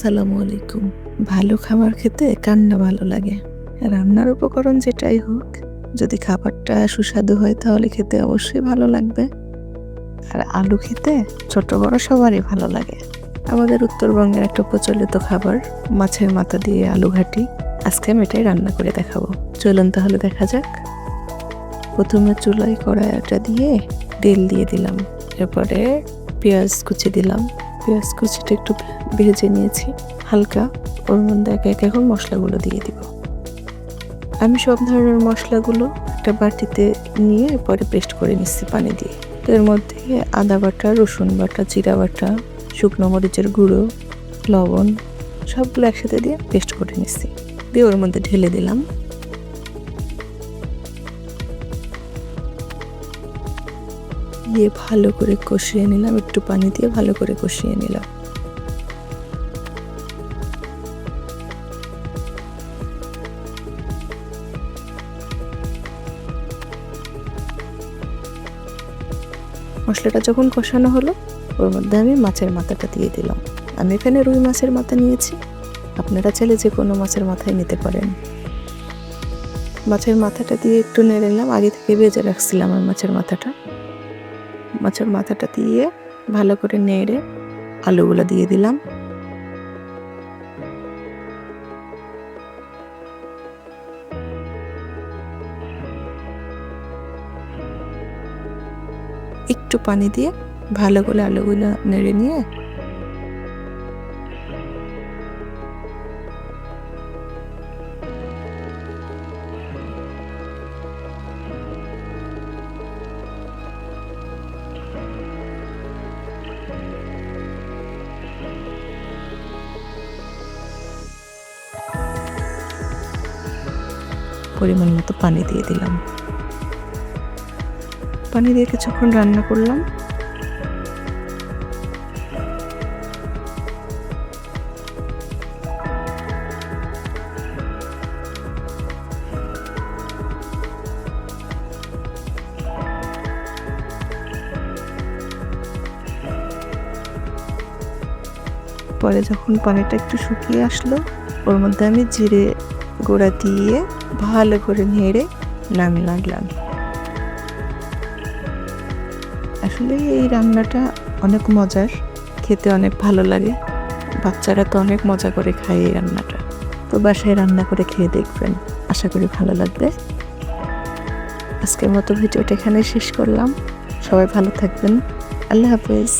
আসসালামু আলাইকুম। ভালো খাবার খেতে কান্না ভালো লাগে। রান্নার উপকরণ যেটাই হোক, যদি খাবারটা সুস্বাদু হয় তাহলে খেতে অবশ্যই ভালো লাগবে। আর আলু খেতে ছোট বড় সবারই ভালো লাগে। আমাদের উত্তরবঙ্গের একটা প্রচলিত খাবার, মাছের মাথা দিয়ে আলু ঘাটি। আজকে আমি এটাই রান্না করে দেখাবো। চলুন তাহলে দেখা যাক। প্রথমে চুলায় কড়াইটা দিয়ে তেল দিয়ে দিলাম। এরপরে পেঁয়াজ কুচি দিলাম। পেঁয়াজ কুচিটা একটু ভেজে নিয়েছি, হালকা ওর মধ্যে একে একে এখন মশলাগুলো দিয়ে দিব। আমি সব ধরনের মশলাগুলো একটা বাটিতে নিয়ে পরে পেস্ট করে নিচ্ছি পানি দিয়ে। এর মধ্যে আদা বাটা, রসুন বাটা, জিরা বাটা, শুকনো মরিচের গুঁড়ো, লবণ সবগুলো একসাথে দিয়ে পেস্ট করে নিচ্ছি। দিয়ে ওর মধ্যে ঢেলে দিলাম। দিয়ে ভালো করে কষিয়ে নিলাম, একটু পানি দিয়ে ভালো করে কষিয়ে নিলাম। মশলাটা যখন কষানো হলো, ওর মধ্যে আমি মাছের মাথাটা দিয়ে দিলাম। আমি এখানে রুই মাছের মাথা নিয়েছি। আপনারা চাইলে যে কোনো মাছের মাথায় নিতে পারেন। মাছের মাথাটা দিয়ে একটু নেড়ে নিলাম। আগে থেকে ভেজে রাখছিলাম আমি মাছের মাথাটা। মাছের মাথাটা দিয়ে ভালো করে নেড়ে আলুগুলো দিয়ে দিলাম। একটু পানি দিয়ে ভালো করে আলুগুলো নেড়ে নিয়ে পরিমাণ মতো পানি দিয়ে দিলাম। পানি দিয়ে কিছুক্ষণ রান্না করলাম। পরে যখন পানিটা একটু শুকিয়ে আসলো, ওর মধ্যে আমি জিরে গোড়া দিয়ে ভালো করে নেড়ে নামিয়ে লাগলাম আসলে এই রান্নাটা অনেক মজার, খেতে অনেক ভালো লাগে। বাচ্চারা তো অনেক মজা করে খায় এই রান্নাটা। তো বাসায় রান্না করে খেয়ে দেখবেন, আশা করি ভালো লাগবে। আজকের মতো ভিডিওটা এখানে শেষ করলাম। সবাই ভালো থাকবেন। আল্লাহ হাফেজ।